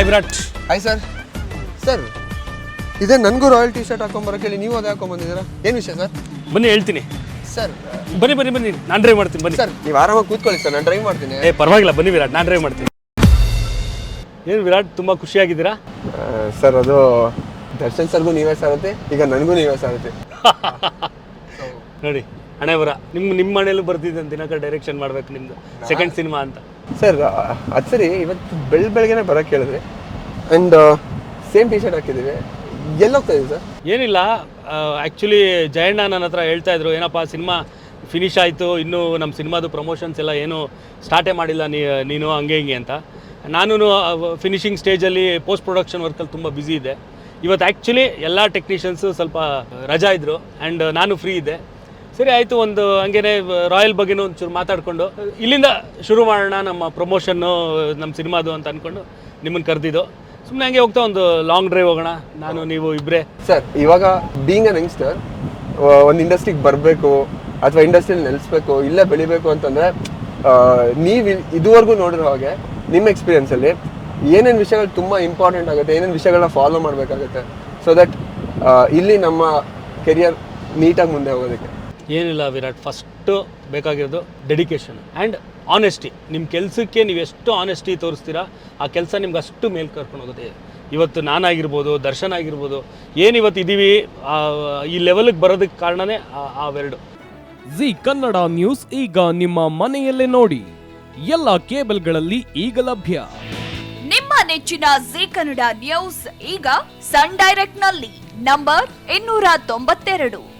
Hi Virat hi sir sir ಇದೇ ನನಗೂ royal T shirt ಹಾಕೊಂಬರೋಕೆ ಹೇಳಿ ನೀವು ಅದೇ ಹಾಕೊಂಬಂದಿದ್ದೀರಾ ಏನು ವಿಷಯ ಸರ್ ಬನ್ನಿ ಹೇಳ್ತೀನಿ. ಸರ್ ಬನ್ನಿ ಬನ್ನಿ ಬನ್ನಿ. ನಾನು ಡ್ರೈವ್ ಮಾಡ್ತೀನಿ ಬನ್ನಿ. ಸರ್ ನೀವು ಆರಾಮಾಗಿ ಕೂತ್ಕೊಳ್ಳಿ ಸರ್ ನಾನು ಡ್ರೈವ್ ಮಾಡ್ತೀನಿ. ಏ ಪರವಾಗಿಲ್ಲ. ಬನ್ನಿ ವಿರಾಟ್ ನಾನು ಡ್ರೈವ್ ಮಾಡ್ತೀನಿ. ಏನು ವಿರಾಟ್ ತುಂಬ ಖುಷಿಯಾಗಿದ್ದೀರಾ? ಸರ್ ಅದು ದರ್ಶನ್ ಸರ್ಗೂ ನೀವೇ ಸಾರುತ್ತೆ ಈಗ ನನಗೂ ನೀವೇ ಸಾರುತ್ತೆ ನೋಡಿ ಹಣೆ ಬರ ನಿಮ್ಮ ನಿಮ್ಮ ಮನೇಲೂ ಬರ್ತಿದ್ದೆ ದಿನಕ ಡೈರೆಕ್ಷನ್ ಮಾಡ್ಬೇಕು ನಿಮ್ದು ಸೆಕೆಂಡ್ ಸಿನಿಮಾ ಅಂತ. ಸರ್ ಅದು ಸರಿ ಇವತ್ತು ಬೆಳ್ ಬೆಳಗ್ಗೆನೆ ಬರೋಕ್ಕೆ ಹೇಳಿದ್ರಿ ಆ್ಯಂಡ್ ಸೇಮ್ ಟಿ ಶರ್ಟ್ ಹಾಕಿದ್ದೀವಿ. ಎಲ್ಲೋಗ್ತಾ ಇದೆ ಸರ್? ಏನಿಲ್ಲ ಆ್ಯಕ್ಚುಲಿ ಜಯಣ್ಣ ನನ್ನ ಹತ್ರ ಹೇಳ್ತಾ ಇದ್ರು ಏನಪ್ಪ ಸಿನಿಮಾ ಫಿನಿಶ್ ಆಯಿತು ಇನ್ನೂ ನಮ್ಮ ಸಿನಿಮಾದು ಪ್ರಮೋಷನ್ಸ್ ಎಲ್ಲ ಏನು ಸ್ಟಾರ್ಟೇ ಮಾಡಿಲ್ಲ ನೀ ನೀನು ಹಂಗೆ ಹಿಂಗೆ ಅಂತ. ನಾನು ಫಿನಿಶಿಂಗ್ ಸ್ಟೇಜಲ್ಲಿ ಪೋಸ್ಟ್ ಪ್ರೊಡಕ್ಷನ್ ವರ್ಕಲ್ಲಿ ತುಂಬ ಬ್ಯುಸಿ ಇದೆ ಇವತ್ತು ಆ್ಯಕ್ಚುಲಿ ಎಲ್ಲ ಟೆಕ್ನಿಷಿಯನ್ಸು ಸ್ವಲ್ಪ ರಜಾ ಇದ್ದರು ಆ್ಯಂಡ್ ನಾನು ಫ್ರೀ ಇದ್ದೆ. ಸರಿ, ಆಯಿತು, ಒಂದು ಹಂಗೇನೆ ರಾಯಲ್ ಬಗ್ಗೆನೂ ಒಂಚೂರು ಮಾತಾಡಿಕೊಂಡು, ಇಲ್ಲಿಂದ ಶುರು ಮಾಡೋಣ ನಮ್ಮ ಪ್ರಮೋಷನ್ನು ನಮ್ಮ ಸಿನಿಮಾದು ಅಂತ ಅಂದ್ಕೊಂಡು ನಿಮ್ಮನ್ನು ಕರೆದಿದ್ದು. ಸುಮ್ಮನೆ ಹಂಗೆ ಹೋಗ್ತಾ ಒಂದು ಲಾಂಗ್ ಡ್ರೈವ್ ಹೋಗೋಣ. ನಾನು, ನೀವು ಇಬ್ಬರೇ ಸರ್, ಇವಾಗ ಬೀಂಗ್ ಅನ್ ಯಂಗ್ಸ್ಟರ್ ಒಂದು ಇಂಡಸ್ಟ್ರಿಗೆ ಬರಬೇಕು ಅಥವಾ ಇಂಡಸ್ಟ್ರಿಯಲ್ಲಿ ನೆಲೆಸ್ಬೇಕು, ಇಲ್ಲೇ ಬೆಳಿಬೇಕು ಅಂತಂದರೆ ನೀವು ಇದುವರೆಗೂ ನೋಡಿರೋ ಹಾಗೆ ನಿಮ್ಮ ಎಕ್ಸ್ಪೀರಿಯನ್ಸಲ್ಲಿ ಏನೇನು ವಿಷಯಗಳು ತುಂಬ ಇಂಪಾರ್ಟೆಂಟ್ ಆಗುತ್ತೆ, ಏನೇನು ವಿಷಯಗಳನ್ನ ಫಾಲೋ ಮಾಡಬೇಕಾಗುತ್ತೆ ಸೊ ದಟ್ ಇಲ್ಲಿ ನಮ್ಮ ಕೆರಿಯರ್ ನೀಟಾಗಿ ಮುಂದೆ ಹೋಗೋದಕ್ಕೆ. ಏನಿಲ್ಲ ವಿರಾಟ್ ಫಸ್ಟು ಬೇಕಾಗಿರೋದು ಡೆಡಿಕೇಶನ್ ಆ್ಯಂಡ್ ಆನೆಸ್ಟಿ ನಿಮ್ಮ ಕೆಲಸಕ್ಕೆ ನೀವು ಎಷ್ಟು ಆನೆಸ್ಟಿ ತೋರಿಸ್ತೀರಾ ಆ ಕೆಲಸ ನಿಮ್ಗೆ ಅಷ್ಟು ಮೇಲೆ ಕರ್ಕೊಂಡು ಹೋಗುತ್ತೆ. ಇವತ್ತು ನಾನಾಗಿರ್ಬೋದು ದರ್ಶನ್ ಆಗಿರ್ಬೋದು ಏನು ಇವತ್ತು ಇದ್ದೀವಿ ಆ, ಈ ಲೆವೆಲ್ಗೆ ಬರೋದಕ್ಕೆ ಕಾರಣನೇ ಆ- ಅವೆರಡು ಜಿ ಕನ್ನಡ ನ್ಯೂಸ್ ಈಗ ನಿಮ್ಮ ಮನೆಯಲ್ಲೇ ನೋಡಿ. ಎಲ್ಲ ಕೇಬಲ್ಗಳಲ್ಲಿ ಈಗ ಲಭ್ಯ. ನಿಮ್ಮ ನೆಚ್ಚಿನ ಜಿ ಕನ್ನಡ ನ್ಯೂಸ್ ಈಗ ಸನ್ ಡೈರೆಕ್ಟ್ನಲ್ಲಿ ನಂಬರ್ ಇನ್ನೂರ ತೊಂಬತ್ತೆರಡು.